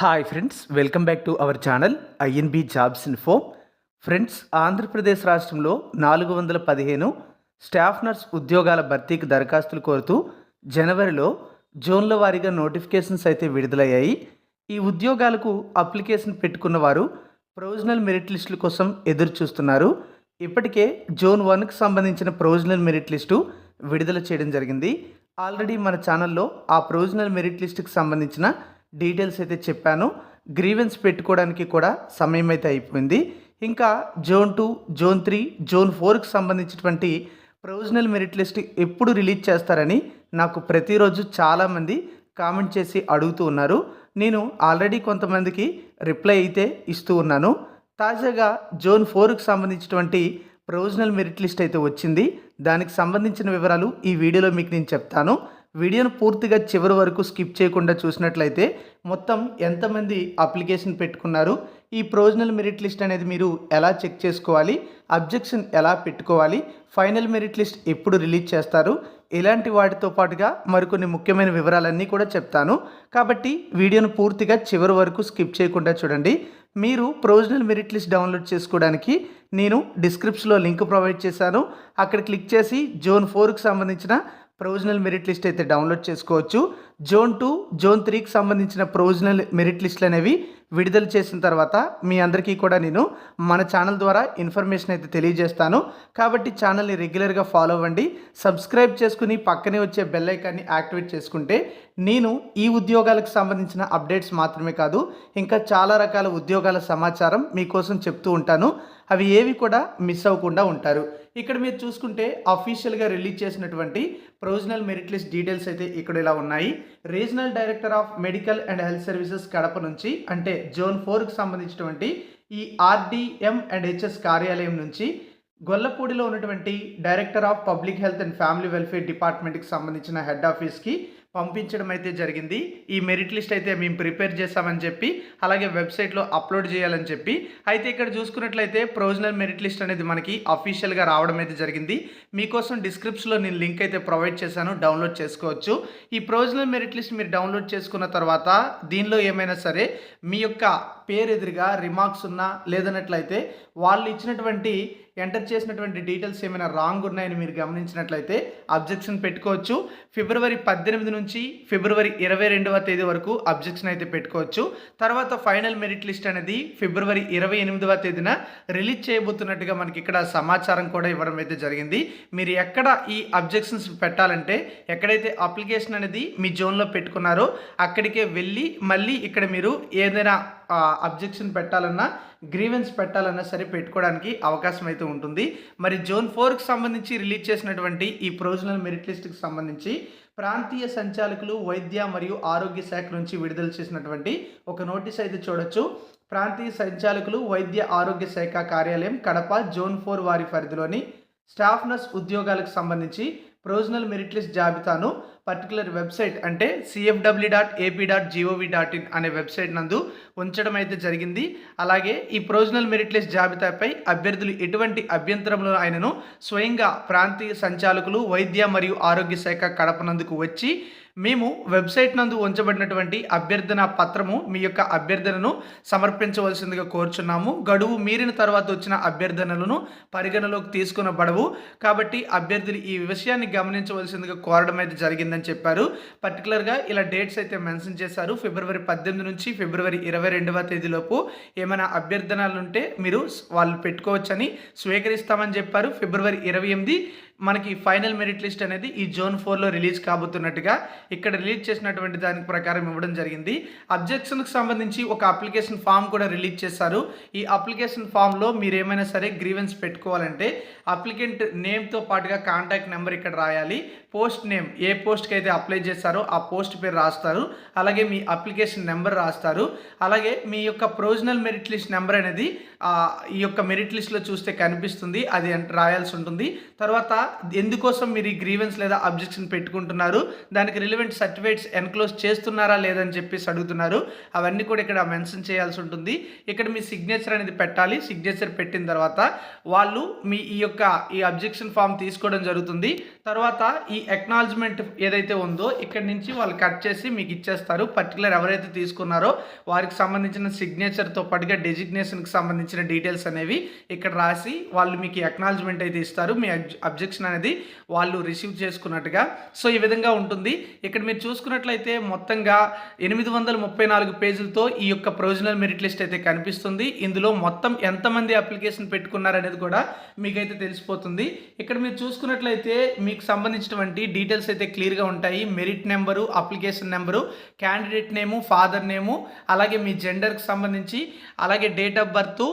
Hi friends welcome back to our channel INB jobs info friends Andhra Pradesh రాష్ట్రంలో నాలుగు వందల పదిహేను staff nurse ఉద్యోగాల భర్తీకి దరఖాస్తులు కోరుతూ జనవరిలో జోన్ల వారీగా నోటిఫికేషన్స్ అయితే విడుదలయ్యాయి. ఈ ఉద్యోగాలకు అప్లికేషన్ పెట్టుకున్న వారు ప్రొవిజనల్ మెరిట్ లిస్టుల కోసం ఎదురు చూస్తున్నారు ఇప్పటికే జోన్ వన్కి సంబంధించిన ప్రొవిజనల్ మెరిట్ లిస్టు విడుదల చేయడం జరిగింది. ఆల్రెడీ మన ఛానల్లో ఆ ప్రొవిజనల్ మెరిట్ లిస్టుకి సంబంధించిన డీటెయిల్స్ అయితే చెప్పాను. గ్రీవెన్స్ పెట్టుకోవడానికి కూడా సమయం అయితే అయిపోయింది. ఇంకా zone two zone three zone ఫోర్కి సంబంధించినటువంటి ప్రొవిజనల్ మెరిట్ లిస్ట్ ఎప్పుడు రిలీజ్ చేస్తారని నాకు ప్రతిరోజు చాలామంది కామెంట్ చేసి అడుగుతూ ఉన్నారు. నేను ఆల్రెడీ కొంతమందికి రిప్లై అయితే ఇస్తూ ఉన్నాను. తాజాగా జోన్ ఫోర్కి సంబంధించినటువంటి ప్రొవిజనల్ మెరిట్ లిస్ట్ అయితే వచ్చింది. దానికి సంబంధించిన వివరాలు ఈ వీడియోలో మీకు నేను చెప్తాను. వీడియోను పూర్తిగా చివరి వరకు స్కిప్ చేయకుండా చూసినట్లయితే మొత్తం ఎంతమంది అప్లికేషన్ పెట్టుకున్నారు ఈ ప్రొవిజనల్ మెరిట్ లిస్ట్ అనేది మీరు ఎలా చెక్ చేసుకోవాలి అబ్జెక్షన్ ఎలా పెట్టుకోవాలి ఫైనల్ మెరిట్ లిస్ట్ ఎప్పుడు రిలీజ్ చేస్తారు ఇలాంటి వాటితో పాటుగా మరికొన్ని ముఖ్యమైన వివరాలన్నీ కూడా చెప్తాను. కాబట్టి వీడియోను పూర్తిగా చివరి వరకు స్కిప్ చేయకుండా చూడండి. మీరు ప్రొవిజనల్ మెరిట్ లిస్ట్ డౌన్లోడ్ చేసుకోవడానికి నేను డిస్క్రిప్షన్లో లింక్ ప్రొవైడ్ చేశాను. అక్కడ క్లిక్ చేసి జోన్ ఫోర్కి సంబంధించిన ప్రొవిజనల్ మెరిట్ లిస్ట్ అయితే డౌన్లోడ్ చేసుకోవచ్చు. జోన్ టూ జోన్ త్రీకి సంబంధించిన ప్రొవిజనల్ మెరిట్ లిస్టులు అనేవి విడుదల చేసిన తర్వాత మీ అందరికీ కూడా నేను మన ఛానల్ ద్వారా ఇన్ఫర్మేషన్ అయితే తెలియజేస్తాను. కాబట్టి ఛానల్ని రెగ్యులర్గా ఫాలో అవ్వండి. సబ్స్క్రైబ్ చేసుకుని పక్కనే వచ్చే బెల్ ఐకాన్ని యాక్టివేట్ చేసుకుంటే నేను ఈ ఉద్యోగాలకు సంబంధించిన అప్డేట్స్ మాత్రమే కాదు ఇంకా చాలా రకాల ఉద్యోగాల సమాచారం మీకోసం చెప్తూ ఉంటాను. అవి ఏవి కూడా మిస్ అవ్వకుండా ఉంటారు. ఇక్కడ మీరు చూసుకుంటే అఫీషియల్గా రిలీజ్ చేసినటువంటి ప్రొవిజనల్ మెరిట్ లిస్ట్ డీటెయిల్స్ అయితే ఇక్కడ ఇలా ఉన్నాయి. Regional director of medical and health services Kadapa నుంచి అంటే జోన్ ఫోర్కి సంబంధించినటువంటి ఈ ఆర్డీఎం అండ్ హెచ్ఎస్ కార్యాలయం నుంచి గొల్లపూడిలో ఉన్నటువంటి director of public health and family welfare డిపార్ట్మెంట్కి సంబంధించిన హెడ్ ఆఫీస్కి పంపించడం అయితే జరిగింది. ఈ మెరిట్ లిస్ట్ అయితే మేము ప్రిపేర్ చేస్తామని చెప్పి అలాగే వెబ్సైట్లో అప్లోడ్ చేయాలని చెప్పి. అయితే ఇక్కడ చూసుకున్నట్లయితే ప్రొవిజనల్ మెరిట్ లిస్ట్ అనేది మనకి అఫీషియల్గా రావడం అయితే జరిగింది. మీకోసం డిస్క్రిప్షన్లో నేను లింక్ అయితే ప్రొవైడ్ చేశాను డౌన్లోడ్ చేసుకోవచ్చు. ఈ ప్రొవిజనల్ మెరిట్ లిస్ట్ మీరు డౌన్లోడ్ చేసుకున్న తర్వాత దీనిలో ఏమైనా సరే మీ యొక్క పేరు ఎదురుగా రిమార్క్స్ ఉన్నా లేదన్నట్లయితే వాళ్ళు ఇచ్చినటువంటి ఎంటర్ చేసినటువంటి డీటెయిల్స్ ఏమైనా రాంగ్ ఉన్నాయని మీరు గమనించినట్లయితే అబ్జెక్షన్ పెట్టుకోవచ్చు. ఫిబ్రవరి పద్దెనిమిది నుంచి ఫిబ్రవరి ఇరవై రెండవ తేదీ వరకు అబ్జెక్షన్ అయితే పెట్టుకోవచ్చు. తర్వాత ఫైనల్ మెరిట్ లిస్ట్ అనేది ఫిబ్రవరి ఇరవై ఎనిమిదవ తేదీన రిలీజ్ చేయబోతున్నట్టుగా మనకి ఇక్కడ సమాచారం కూడా ఇవ్వడం అయితే జరిగింది. మీరు ఎక్కడ ఈ అబ్జెక్షన్స్ పెట్టాలంటే ఎక్కడైతే అప్లికేషన్ అనేది మీ జోన్లో పెట్టుకున్నారో అక్కడికే వెళ్ళి మళ్ళీ ఇక్కడ మీరు ఏదైనా అబ్జెక్షన్ పెట్టాలన్నా గ్రీవెన్స్ పెట్టాలన్నా సరే పెట్టుకోవడానికి అవకాశం అయితే ఉంటుంది. మరి జోన్ ఫోర్కి సంబంధించి రిలీజ్ చేసినటువంటి ఈ ప్రొవిజనల్ మెరిట్ లిస్ట్కి సంబంధించి ప్రాంతీయ సంచాలకులు వైద్య మరియు ఆరోగ్య శాఖ నుంచి విడుదల చేసినటువంటి ఒక నోటీస్ అయితే చూడొచ్చు. ప్రాంతీయ సంచాలకులు వైద్య ఆరోగ్య శాఖ కార్యాలయం కడప జోన్ ఫోర్ వారి పరిధిలోని స్టాఫ్ నర్స్ ఉద్యోగాలకు సంబంధించి ప్రొవిజనల్ మెరిట్ లిస్ట్ జాబితాను పర్టికులర్ వెబ్సైట్ అంటే CFW dot AP dot GOV dot in అనే వెబ్సైట్ నందు ఉంచడం అయితే జరిగింది. అలాగే ఈ ప్రొవిజనల్ మెరిట్ లిస్ట్ జాబితాపై అభ్యర్థులు ఎటువంటి అభ్యంతరంలో ఆయనను స్వయంగా ప్రాంతీయ సంచాలకులు వైద్య మరియు ఆరోగ్య శాఖ కడపనందుకు వచ్చి మేము వెబ్సైట్ నందు ఉంచబడినటువంటి అభ్యర్థన పత్రము మీ యొక్క అభ్యర్థనను సమర్పించవలసిందిగా కోరుచున్నాము. గడువు మీరిన తర్వాత వచ్చిన అభ్యర్థనలను పరిగణలోకి తీసుకునబడవు. కాబట్టి అభ్యర్థులు ఈ విషయాన్ని గమనించవలసిందిగా కోరడం అయితే జరిగిందని చెప్పారు. పర్టికులర్గా ఇలా డేట్స్ అయితే మెన్షన్ చేశారు. ఫిబ్రవరి పద్దెనిమిది నుంచి ఫిబ్రవరి ఇరవై రెండవ తేదీలోపు ఏమైనా అభ్యర్థనలు ఉంటే మీరు వాళ్ళు పెట్టుకోవచ్చని స్వీకరిస్తామని చెప్పారు. ఫిబ్రవరి ఇరవై ఎనిమిది మనకి ఫైనల్ మెరిట్ లిస్ట్ అనేది ఈ జోన్ ఫోర్లో రిలీజ్ కాబోతున్నట్టుగా ఇక్కడ రిలీజ్ చేసినటువంటి దాని ప్రకారం ఇవ్వడం జరిగింది. అబ్జెక్షన్కి సంబంధించి ఒక అప్లికేషన్ ఫామ్ కూడా రిలీజ్ చేశారు. ఈ అప్లికేషన్ ఫామ్లో మీరు ఏమైనా సరే గ్రీవెన్స్ పెట్టుకోవాలంటే అప్లికెంట్ నేమ్తో పాటుగా కాంటాక్ట్ నెంబర్ ఇక్కడ రాయాలి. పోస్ట్ నేమ్ ఏ పోస్ట్కి అయితే అప్లై చేస్తారో ఆ పోస్ట్ పేరు రాస్తారు. అలాగే మీ అప్లికేషన్ నెంబర్ రాస్తారు. అలాగే మీ యొక్క ప్రొవిజనల్ మెరిట్ లిస్ట్ నెంబర్ అనేది ఈ యొక్క మెరిట్ లిస్ట్లో చూస్తే కనిపిస్తుంది అది రాయాల్సి ఉంటుంది. తర్వాత ఎందుకోసం మీరు ఈ గ్రీవెన్స్ లేదా అబ్జెక్షన్ పెట్టుకుంటున్నారు దానికి రిలవెంట్ సర్టిఫికేట్స్ ఎన్క్లోజ్ చేస్తున్నారా లేదని చెప్పేసి అడుగుతున్నారు. అవన్నీ కూడా ఇక్కడ మెన్షన్ చేయాల్సి ఉంటుంది. ఇక్కడ మీ సిగ్నేచర్ అనేది పెట్టాలి. సిగ్నేచర్ పెట్టిన తర్వాత వాళ్ళు మీ ఈ యొక్క ఈ అబ్జెక్షన్ ఫామ్ తీసుకోవడం జరుగుతుంది. తర్వాత ఈ ఎక్నాలజ్మెంట్ ఏదైతే ఉందో ఇక్కడ నుంచి వాళ్ళు కట్ చేసి మీకు ఇచ్చేస్తారు. పర్టికులర్ ఎవరైతే తీసుకున్నారో వారికి సంబంధించిన సిగ్నేచర్తో పాటుగా డెసిగ్నేషన్కి సంబంధించిన డీటెయిల్స్ అనేవి ఇక్కడ రాసి వాళ్ళు మీకు అక్నాలజ్మెంట్ అయితే ఇస్తారు. మీ అబ్జెక్షన్ అనేది వాళ్ళు రిసీవ్ చేసుకున్నట్టుగా. సో ఈ విధంగా ఉంటుంది. ఇక్కడ మీరు చూసుకున్నట్లయితే మొత్తంగా ఎనిమిది వందల ముప్పై నాలుగు పేజీలతో ఈ యొక్క ప్రొవిజనల్ మెరిట్ లిస్ట్ అయితే కనిపిస్తుంది. ఇందులో మొత్తం ఎంతమంది అప్లికేషన్ పెట్టుకున్నారనేది కూడా మీకైతే తెలిసిపోతుంది. ఇక్కడ మీరు చూసుకున్నట్లయితే మీకు సంబంధించినటువంటి డీటెయిల్స్ అయితే క్లియర్గా ఉంటాయి. Merit number application number candidate name father name అలాగే మీ జెండర్కి సంబంధించి అలాగే డేట్ ఆఫ్ బర్త్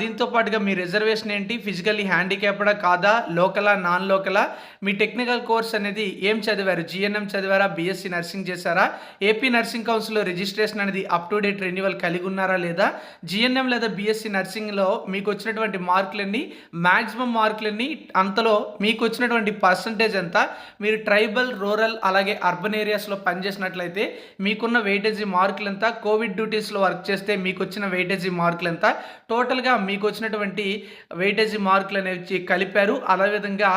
దీంతో పాటుగా మీ రిజర్వేషన్ ఏంటి? ఫిజికల్లీ హ్యాండిక్యాప్డా కాదా? లోకలా నాన్ లోకలా? మీ టెక్నికల్ కోర్స్ అనేది ఏం చదివారు? జిఎన్ఎం చదివారా? బీఎస్సీ నర్సింగ్ చేశారా? ఏపీ నర్సింగ్ కౌన్సిల్లో రిజిస్ట్రేషన్ అనేది అప్ టు డేట్ రెన్యువల్ కలిగి ఉన్నారా లేదా? జిఎన్ఎం లేదా బీఎస్సీ నర్సింగ్లో మీకు వచ్చినటువంటి మార్కులన్నీ మ్యాక్సిమం మార్కులన్నీ అంతలో మీకు వచ్చినటువంటి పర్సంటేజ్ ఎంత? మీరు ట్రైబల్ రూరల్ అలాగే అర్బన్ ఏరియాస్లో పనిచేసినట్లయితే మీకున్న వెయిటేజీ మార్కులు ఎంత? కోవిడ్ డ్యూటీస్లో వర్క్ చేస్తే మీకు వచ్చిన వెయిటేజీ మార్కులు ఎంత? టోటల్గా మీకు వచ్చినటువంటి వెయిటేజీ మార్కులు అనేవి కలిపారు. అదేవిధంగా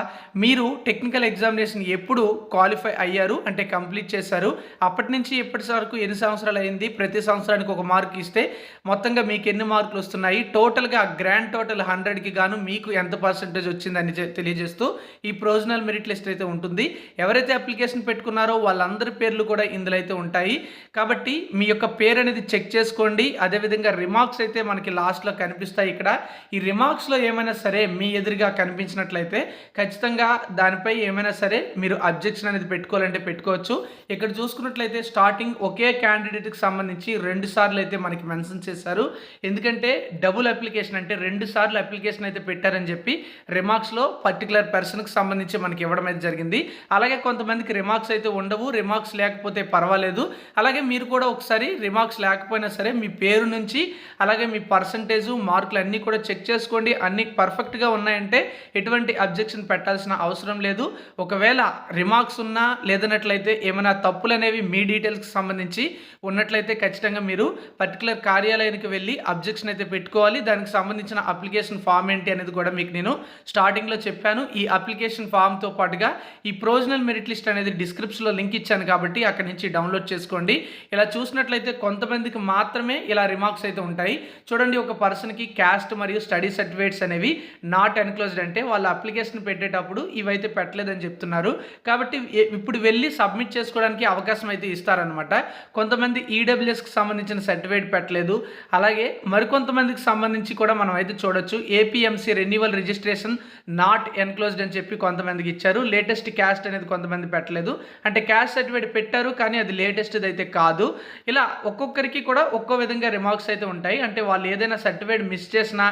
మీరు టెక్నికల్ ఎగ్జామినేషన్ ఎప్పుడు క్వాలిఫై అయ్యారు? అంటే కంప్లీట్ చేశారు. అప్పటి నుంచి ఇప్పటి వరకు ఎన్ని సంవత్సరాలు అయింది? ప్రతి సంవత్సరానికి ఒక మార్క్ ఇస్తే మొత్తంగా మీకు ఎన్ని మార్కులు వస్తున్నాయి? టోటల్గా గ్రాండ్ టోటల్ హండ్రెడ్కి గాను మీకు ఎంత పర్సంటేజ్ వచ్చిందని తెలియజేస్తూ ఈ ప్రొవిజనల్ మెరిట్ లిస్ట్ అయితే ఉంటుంది. ఎవరైతే అప్లికేషన్ పెట్టుకున్నారో వాళ్ళందరి పేర్లు కూడా ఇందులో అయితే ఉంటాయి. కాబట్టి మీ యొక్క పేరు అనేది చెక్ చేసుకోండి. అదేవిధంగా రిమార్క్స్ అయితే మనకి లాస్ట్లో కనిపిస్తాయి ఇక్కడ. ఈ రిమార్క్స్లో ఏమైనా సరే మీ ఎదురుగా కనిపించినట్లయితే ఖచ్చితంగా దానిపై ఏమైనా సరే మీరు అబ్జెక్షన్ అనేది పెట్టుకోవాలంటే పెట్టుకోవచ్చు. ఇక్కడ చూసుకున్నట్లయితే స్టార్టింగ్ ఒకే క్యాండిడేట్కి సంబంధించి రెండు సార్లు అయితే మనకి మెన్షన్ చేశారు. ఎందుకంటే డబుల్ అప్లికేషన్ అంటే రెండు సార్లు అప్లికేషన్ అయితే పెట్టారని చెప్పి రిమార్క్స్లో పర్టికులర్ పర్సన్కి సంబంధించి మనకి ఇవ్వడం అయితే జరిగింది. అలాగే కొంతమందికి రిమార్క్స్ అయితే ఉండవు రిమార్క్స్ లేకపోతే పర్వాలేదు. అలాగే మీరు కూడా ఒకసారి రిమార్క్స్ లేకపోయినా సరే మీ పేరు నుంచి అలాగే మీ పర్సంటేజ్ మార్కులు అన్నీ కూడా చెక్ చేసుకోండి. అన్నీ పర్ఫెక్ట్గా ఉన్నాయంటే ఎటువంటి అబ్జెక్షన్ పెట్టాల్సిన అవసరం లేదు. ఒకవేళ రిమార్క్స్ ఉన్నా లేదన్నట్లయితే ఏమైనా తప్పులు అనేవి మీ డీటెయిల్స్కి సంబంధించి ఉన్నట్లయితే ఖచ్చితంగా మీరు పర్టికులర్ కార్యాలయానికి వెళ్ళి అబ్జెక్షన్ అయితే పెట్టుకోవాలి. దానికి సంబంధించిన అప్లికేషన్ ఫామ్ ఏంటి అనేది కూడా మీకు నేను స్టార్టింగ్లో చెప్పాను. ఈ అప్లికేషన్ ఫామ్తో పాటుగా ఈ ప్రొవిజనల్ మెరిట్ లిస్ట్ అనేది డిస్క్రిప్షన్లో లింక్ ఇచ్చాను కాబట్టి అక్కడి నుంచి డౌన్లోడ్ చేసుకోండి. ఇలా చూసినట్లయితే కొంతమందికి మాత్రమే ఇలా రిమార్క్స్ అయితే ఉంటాయి. చూడండి ఒక పర్సన్కి క్యాస్ట్ మరియు స్టడీ సర్టిఫికేట్స్ అనేవి నాట్ ఎన్క్లోజ్డ్ అంటే వాళ్ళ అప్లికేషన్ పెట్టేటప్పుడు ఇవైతే పెట్టలేదని చెప్తున్నారు. కాబట్టి ఇప్పుడు వెళ్ళి సబ్మిట్ చేసుకోవడానికి అవకాశం అయితే ఇస్తారనమాట కొంతమంది ఈడబ్ల్యూఎస్కి సంబంధించిన సర్టిఫికేట్ పెట్టలేదు. అలాగే మరికొంతమందికి సంబంధించి కూడా మనం అయితే చూడొచ్చు. APMC renewal registration not enclosed అని చెప్పి కొంతమందికి ఇచ్చారు. లేటెస్ట్ క్యాస్ట్ అనేది కొంతమంది పెట్టలేదు. అంటే క్యాస్ట్ సర్టిఫికేట్ పెట్టారు కానీ అది లేటెస్ట్ అయితే కాదు. ఇలా ఒక్కొక్కరికి కూడా ఒక్కో విధంగా రిమార్క్స్ అయితే ఉంటాయి. అంటే వాళ్ళు ఏదైనా సర్టిఫికేట్ మిస్ చేసినా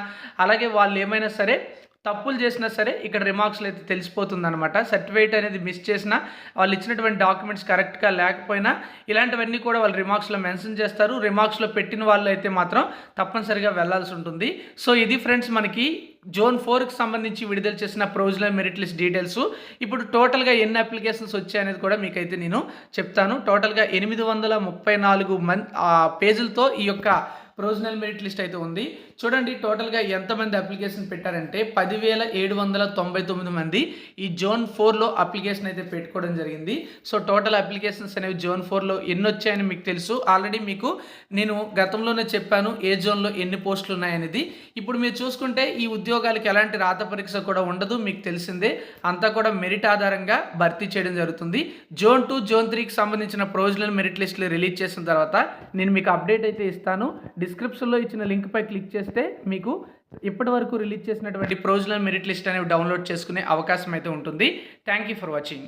అలాగే వాళ్ళు ఏమైనా సరే తప్పులు చేసినా సరే ఇక్కడ రిమార్క్స్లో అయితే తెలిసిపోతుంది అనమాట సర్టిఫికేట్ అనేది మిస్ చేసినా వాళ్ళు ఇచ్చినటువంటి డాక్యుమెంట్స్ కరెక్ట్గా లేకపోయినా ఇలాంటివన్నీ కూడా వాళ్ళు రిమార్క్స్లో మెన్షన్ చేస్తారు. రిమార్క్స్లో పెట్టిన వాళ్ళు అయితే మాత్రం తప్పనిసరిగా వెళ్ళాల్సి ఉంటుంది. సో ఇది ఫ్రెండ్స్ మనకి జోన్ ఫోర్కి సంబంధించి విడుదల చేసిన ప్రొవిజనల్ మెరిట్ లిస్ట్ డీటెయిల్స్ ఇప్పుడు టోటల్గా ఎన్ని అప్లికేషన్స్ వచ్చాయనేది కూడా మీకైతే నేను చెప్తాను. టోటల్గా ఎనిమిది వందల ముప్పై నాలుగు మంత్ పేజీలతో ఈ యొక్క ప్రొవిజనల్ మెరిట్ లిస్ట్ అయితే ఉంది. చూడండి టోటల్గా ఎంతమంది అప్లికేషన్ పెట్టారంటే పదివేల ఏడు వందల తొంభై తొమ్మిది మంది ఈ జోన్ ఫోర్లో అప్లికేషన్ అయితే పెట్టుకోవడం జరిగింది. సో టోటల్ అప్లికేషన్స్ అనేవి జోన్ ఫోర్లో ఎన్ని వచ్చాయని మీకు తెలుసు. ఆల్రెడీ మీకు నేను గతంలోనే చెప్పాను ఏ జోన్లో ఎన్ని పోస్టులు ఉన్నాయనేది. ఇప్పుడు మీరు చూసుకుంటే ఈ ఉద్యోగాలకి ఎలాంటి రాత పరీక్ష కూడా ఉండదు మీకు తెలిసిందే. అంతా కూడా మెరిట్ ఆధారంగా భర్తీ చేయడం జరుగుతుంది. జోన్ టూ జోన్ త్రీకి సంబంధించిన ప్రొవిజనల్ మెరిట్ లిస్టులు రిలీజ్ చేసిన తర్వాత నేను మీకు అప్డేట్ అయితే ఇస్తాను. డిస్క్రిప్షన్లో ఇచ్చిన లింక్పై క్లిక్ చేస్తే మీకు ఇప్పటి వరకు రిలీజ్ చేసినటువంటి ప్రోజనల్ మెరిట్ లిస్ట్ అనేవి డౌన్లోడ్ చేసుకునే అవకాశం అయితే ఉంటుంది. Thank you for watching